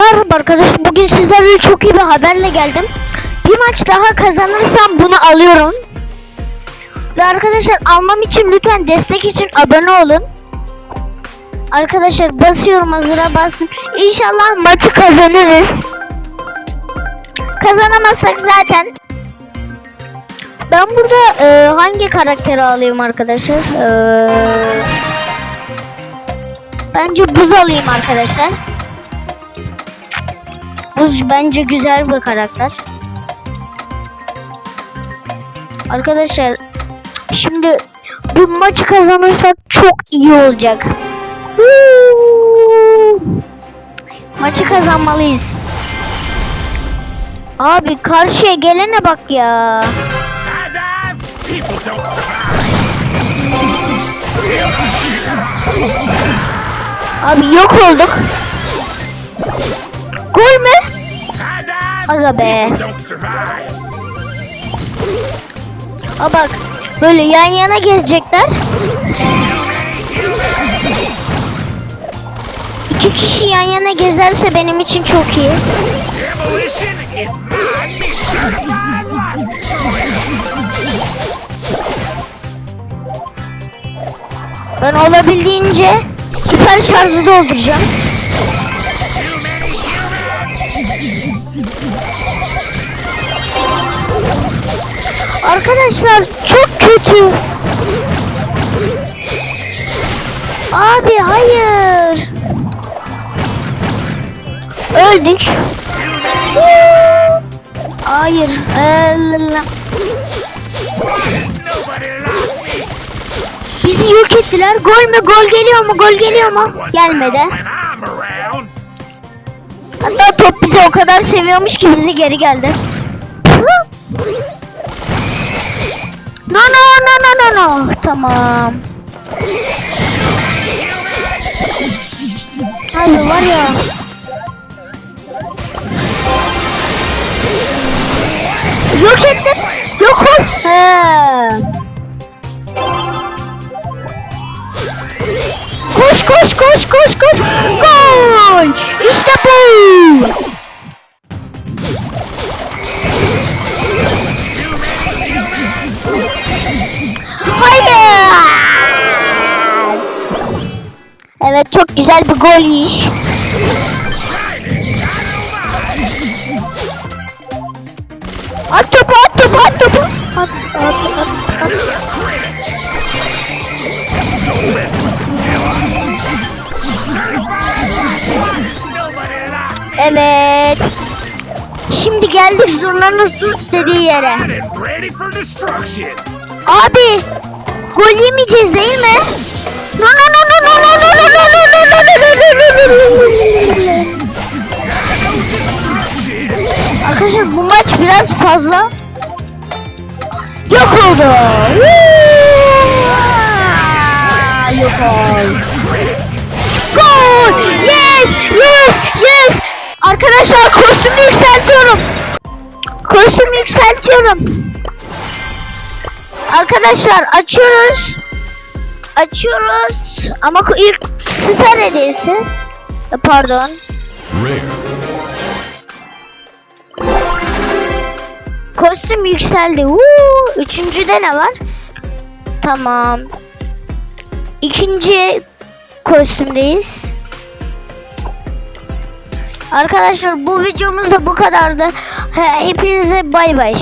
Merhaba arkadaşım bugün sizlerle çok iyi bir haberle geldim. Bir maç daha kazanırsam bunu alıyorum. Ve arkadaşlar almam için lütfen destek için abone olun. Arkadaşlar basıyorum hazıra bastım. İnşallah maçı kazanırız. Kazanamazsak zaten. Ben burada e, hangi karakteri alayım arkadaşlar? E, bence buz alayım arkadaşlar. Buz bence güzel bir karakter. Arkadaşlar şimdi bu maçı kazanırsak çok iyi olacak. Maçı kazanmalıyız. Abi karşıya gelene bak ya. Abi yok olduk. Gol mü? Aga be. A bak böyle yan yana gelecekler. İki kişi yan yana gezerse benim için çok iyi. Ben olabildiğince süper şarjı dolduracağım. Arkadaşlar çok kötü. Abi hayır. Öldük. Hayır. Bizi yok ettiler. Gol mü? Gol geliyor mu? Gol geliyor mu? Gelmedi. Hatta top bizi o kadar seviyormuş ki bizi geri geldi. No no no no no no. Tamam. Abi var ya. Yok ettim. Yok ol. Koş koş koş koş koş. Gol. İşte bu. Hayır. Evet çok güzel bir gol iş. At topu at topu at topu. At at at at. Evet. Şimdi geldik zurnanın sus dediği yere. Abi gol yemeyeceğiz değil mi? No no no no no no no no no no no no no no no! Arkadaşlar bu maç biraz fazla yok oldu. Yok oldu. Gol! Yes! Yes! Arkadaşlar kostümü yükseltiyorum. Kostümü yükseltiyorum. Arkadaşlar açıyoruz. Açıyoruz. Ama ilk süper hediyesi. E, Pardon. Kostüm yükseldi. Woo! Üçüncüde ne var? Tamam. İkinci kostümdeyiz. Arkadaşlar bu videomuz da bu kadardı. He- Hepinize bay bay.